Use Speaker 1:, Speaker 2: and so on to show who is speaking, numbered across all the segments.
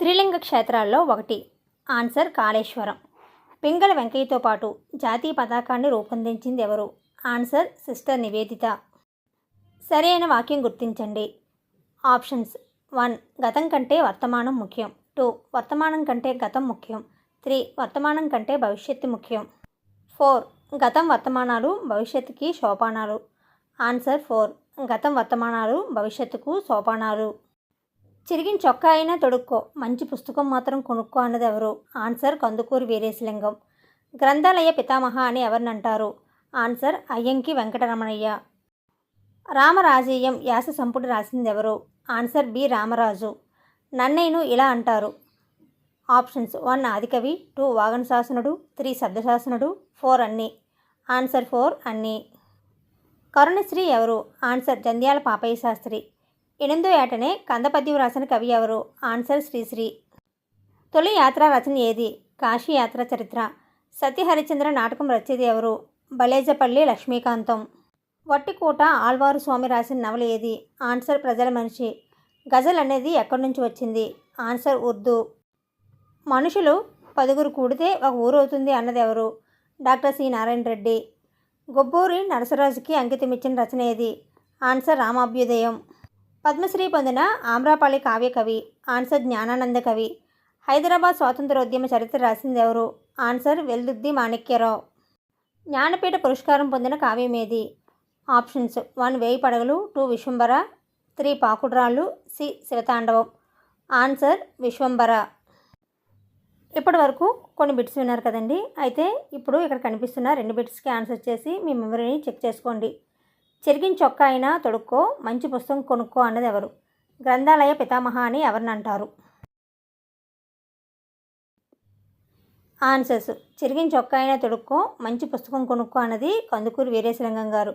Speaker 1: త్రిలింగ క్షేత్రాల్లో ఒకటి. ఆన్సర్ కాళేశ్వరం. పింగళ వెంకయ్యతో పాటు జాతీయ పతాకాన్ని రూపొందించింది ఎవరు ఆన్సర్ సిస్టర్ నివేదిత. సరైన వాక్యం గుర్తించండి. Options one. గతం కంటే వర్తమానం ముఖ్యం. టూ. వర్తమానం కంటే గతం ముఖ్యం. త్రీ. వర్తమానం కంటే భవిష్యత్తు ముఖ్యం. ఫోర్. గతం వర్తమానాలు భవిష్యత్తుకి సోపానాలు. Answer four. గతం వర్తమానాలు భవిష్యత్తుకు సోపానాలు. చిరిగిన చొక్కా అయినా తొడుక్కో. మంచి పుస్తకం మాత్రం కొనుక్కో అన్నది ఎవరు? ఆన్సర్ కందుకూరి వీరేశలింగం. గ్రంథాలయ పితామహ అని ఎవరిని అంటారు ఆన్సర్ అయ్యంకి వెంకటరమణయ్య. రామరాజీయం యాస సంపుటి రాసింది ఎవరు ఆన్సర్ బి రామరాజు. నన్నయ్యను ఇలా అంటారు. ఆప్షన్స్ వన్ ఆదికవి టూ వాగన్ శాసనుడు త్రీ శబ్దశాసనుడు ఫోర్ అన్ని. ఆన్సర్ ఫోర్ అన్ని. కరుణశ్రీ ఎవరు? ఆన్సర్ జంధ్యాల పాపయ్య శాస్త్రి. ఎనిమిదో ఏటనే కందపద్యం రాసిన కవి ఎవరు? ఆన్సర్ శ్రీశ్రీ. తొలి యాత్ర రచన ఏది? కాశీ యాత్ర చరిత్ర. సతీ హరిచంద్ర నాటకం రచయిత ఎవరు? బలేజపల్లి లక్ష్మీకాంతం. వట్టికోట ఆళ్వారు స్వామి రాసిన నవల ఏది? ఆన్సర్ ప్రజల మనిషి. గజల్ అనేది ఎక్కడి నుంచి వచ్చింది? ఆన్సర్ ఉర్దూ. మనుషులు పదుగురు కూడితే ఒక ఊరు అవుతుంది అన్నది ఎవరు? Doctor C Narayana Reddy. Gobburi నరసరాజుకి అంకితమిచ్చిన రచన ఏది? ఆన్సర్ రామాభ్యుదయం. పద్మశ్రీ పొందిన ఆమ్రాపాళి కావ్యకవి ఆన్సర్ జ్ఞానానంద కవి. హైదరాబాద్ స్వాతంత్రోద్యమ చరిత్ర రాసింది ఎవరు? ఆన్సర్ వెల్దుద్ది మాణిక్యరావు. జ్ఞానపీఠ పురస్కారం పొందిన కావ్యం ఏది? Options one Veyi Padagalu two Vishwambhara three Pakudrallu C Sivatandavam. Answer Vishwambhara ఇప్పటి వరకు కొన్ని బిట్స్ విన్నారు కదండి. అయితే ఇప్పుడు ఇక్కడ కనిపిస్తున్న రెండు బిట్స్కి ఆన్సర్ చేసి మీ మెమరీని చెక్ చేసుకోండి. చెరిగిన చొక్కా అయినా తొడుక్కో మంచి పుస్తకం కొనుక్కో అన్నది ఎవరు? గ్రంథాలయ పితామహ అని ఎవరిని అంటారు ఆన్సర్స్ చెరిగిన చొక్కా అయినా తొడుక్కో మంచి పుస్తకం కొనుక్కో అన్నది కందుకూరు వీరేశలింగం గారు.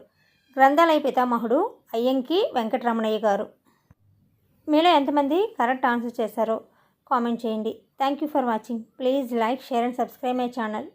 Speaker 1: గ్రంథాలయ పితామహుడు అయ్యంకి వెంకటరమణయ్య గారు. మీలో ఎంతమంది కరెక్ట్ ఆన్సర్ చేశారో కామెంట్ చేయండి. Thank you for watching please like share and subscribe my channel